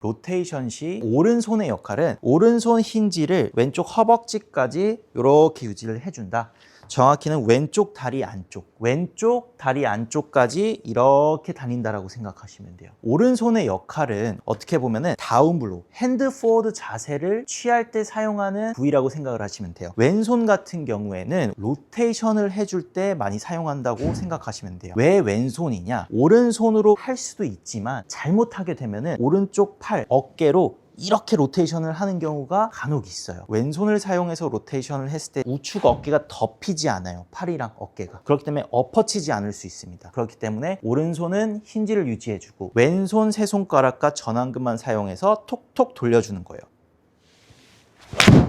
로테이션 시 오른손의 역할은 오른손 힌지를 왼쪽 허벅지까지 이렇게 유지를 해준다. 정확히는 왼쪽 다리 안쪽, 왼쪽 다리 안쪽까지 이렇게 다닌다라고 생각하시면 돼요. 오른손의 역할은 어떻게 보면은 다운블로, 핸드 포워드 자세를 취할 때 사용하는 부위라고 생각을 하시면 돼요. 왼손 같은 경우에는 로테이션을 해줄 때 많이 사용한다고 생각하시면 돼요. 왜 왼손이냐? 오른손으로 할 수도 있지만 잘못하게 되면은 오른쪽 팔, 어깨로 이렇게 로테이션을 하는 경우가 간혹 있어요. 왼손을 사용해서 로테이션을 했을 때 우측 어깨가 덮이지 않아요. 팔이랑 어깨가. 그렇기 때문에 엎어치지 않을 수 있습니다. 그렇기 때문에 오른손은 힌지를 유지해주고 왼손 세 손가락과 전완근만 사용해서 톡톡 돌려주는 거예요.